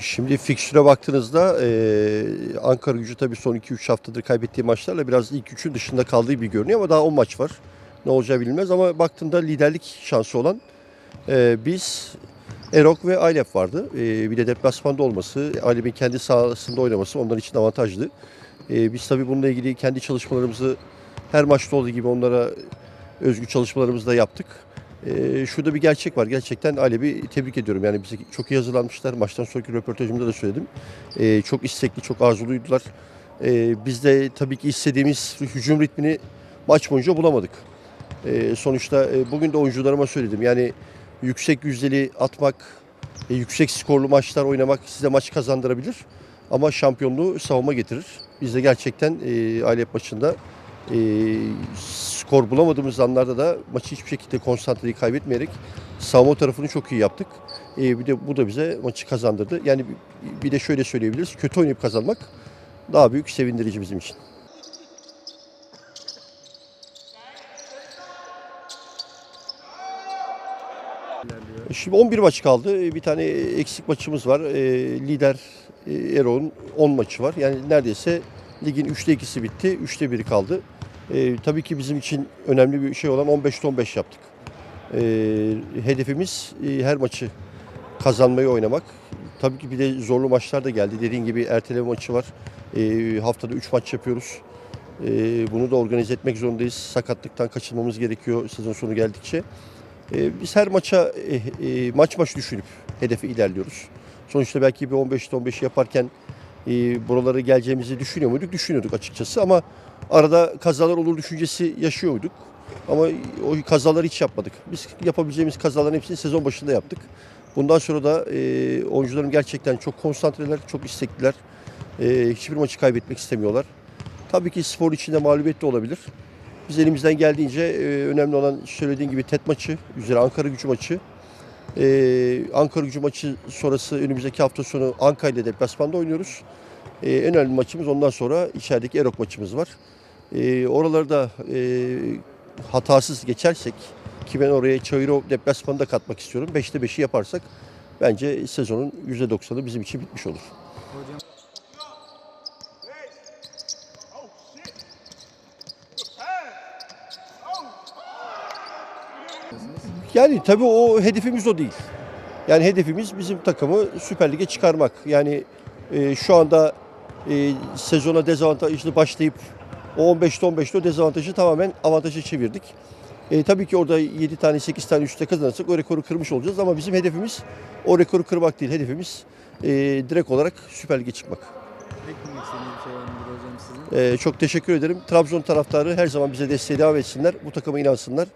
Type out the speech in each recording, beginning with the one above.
Şimdi fikstüre baktığınızda eee, Ankara gücü tabii son 2-3 haftadır kaybettiği maçlarla biraz ilk üçün dışında kaldığı bir görünüyor ama daha 10 maç var. Ne olacağı bilinmez ama baktığında liderlik şansı olan eee, biz Erok ve Aylep vardı. Eee, bir de deplasmanda olması, Alep'in kendi sahasında oynaması onlar için avantajlı. Eee, biz tabii bununla ilgili kendi çalışmalarımızı her maçta olduğu gibi onlara özgü çalışmalarımızı da yaptık. Ee, şurada bir gerçek var. Gerçekten Alev'i tebrik ediyorum. Yani bize çok iyi hazırlanmışlar. Maçtan sonraki röportajımda da söyledim. Ee, çok istekli, çok arzuluydular. Ee, biz de tabii ki istediğimiz hücum ritmini maç boyunca bulamadık. Ee, sonuçta e, bugün de oyuncularıma söyledim. Yani yüksek yüzdeli atmak, e, yüksek skorlu maçlar oynamak size maç kazandırabilir. Ama şampiyonluğu savunma getirir. Biz de gerçekten e, Alep maçında e, skor bulamadığımız anlarda da maçı hiçbir şekilde konsantreyi kaybetmeyerek savunma tarafını çok iyi yaptık. E, bir de bu da bize maçı kazandırdı. Yani bir- de şöyle söyleyebiliriz. Kötü oynayıp kazanmak daha büyük sevindirici bizim için. Şimdi 11 maç kaldı. E, Bir tane eksik maçımız var. E, lider Erol'un 10 maçı var. Yani neredeyse ligin 3'te 2'si bitti. 3'te 1'i kaldı. E, tabii ki bizim için önemli bir şey olan 15'te 15 yaptık. E, hedefimiz e, her maçı kazanmayı oynamak. Tabii ki bir de zorlu maçlar da geldi. Dediğin gibi erteleme maçı var. E, haftada 3 maç yapıyoruz. E, bunu da organize etmek zorundayız. Sakatlıktan kaçınmamız gerekiyor sezon sonu geldikçe. E, biz her maça e, e, maç maç düşünüp hedefe ilerliyoruz. Sonuçta belki bir 15'te 15 yaparken e, buralara geleceğimizi düşünüyor muyduk? Düşünüyorduk açıkçası ama arada kazalar olur düşüncesi yaşıyor muyduk? Ama o kazaları hiç yapmadık. Biz yapabileceğimiz kazaların hepsini sezon başında yaptık. Bundan sonra da e, oyuncularım gerçekten çok konsantreler, çok istekliler. E, hiçbir maçı kaybetmek istemiyorlar. Tabii ki spor içinde mağlubiyet de olabilir. Biz elimizden geldiğince e, önemli olan söylediğin gibi TET maçı, üzeri Ankara gücü maçı. E, Ankara gücü maçı sonrası önümüzdeki hafta sonu Ankara ile deplasmanda oynuyoruz. E, en önemli maçımız ondan sonra içerideki Erok maçımız var. E, oraları da e, hatasız geçersek ki ben oraya Çayırov deplasmanı da katmak istiyorum. 5'te 5'i yaparsak bence sezonun %90'ı bizim için bitmiş olur. Yani tabii o hedefimiz o değil. Yani hedefimiz bizim takımı Süper Lig'e çıkarmak. Yani e, şu anda e, sezona dezavantajlı başlayıp o 15'te 15'te o dezavantajı tamamen avantaja çevirdik. E, tabii ki orada 7 tane 8 tane üstte kazanırsak o rekoru kırmış olacağız ama bizim hedefimiz o rekoru kırmak değil. Hedefimiz e, direkt olarak Süper Lig'e çıkmak. Eklemek istediğiniz bir şey var mıdır hocam sizin? E, çok teşekkür ederim. Trabzon taraftarı her zaman bize desteğe devam etsinler. Bu takıma inansınlar.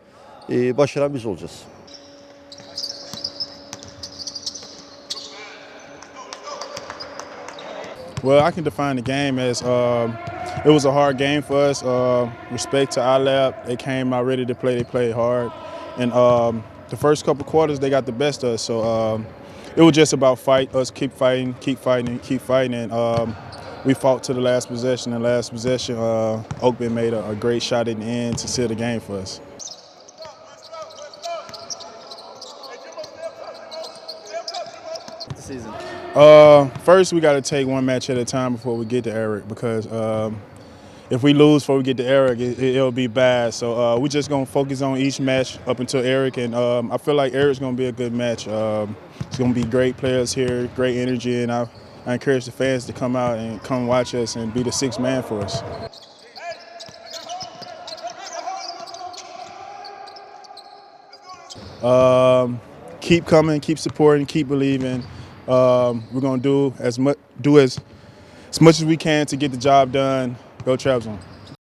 E, başaran biz olacağız. Well, I can define the game as um, it was a hard game for us. Uh, respect to our lab, they came out ready to play. They played hard, and um, the first couple quarters they got the best of us. So um, it was just about fight us, keep fighting, keep fighting, keep fighting, and um, we fought to the last possession. And last possession, uh, Oakman made a, a great shot in the end to seal the game for us. The season. Uh, first, we got to take one match at a time before we get to Eric because um, if we lose before we get to Eric, it, it'll be bad. So uh, we're just gonna focus on each match up until Eric, and um, I feel like Eric's gonna be a good match. Um, it's gonna be great players here, great energy, and I, I encourage the fans to come out and come watch us and be the sixth man for us. Um, keep coming, keep supporting, keep believing. Um, we're gonna do as much do as as much as we can to get the job done. Go Trabzon.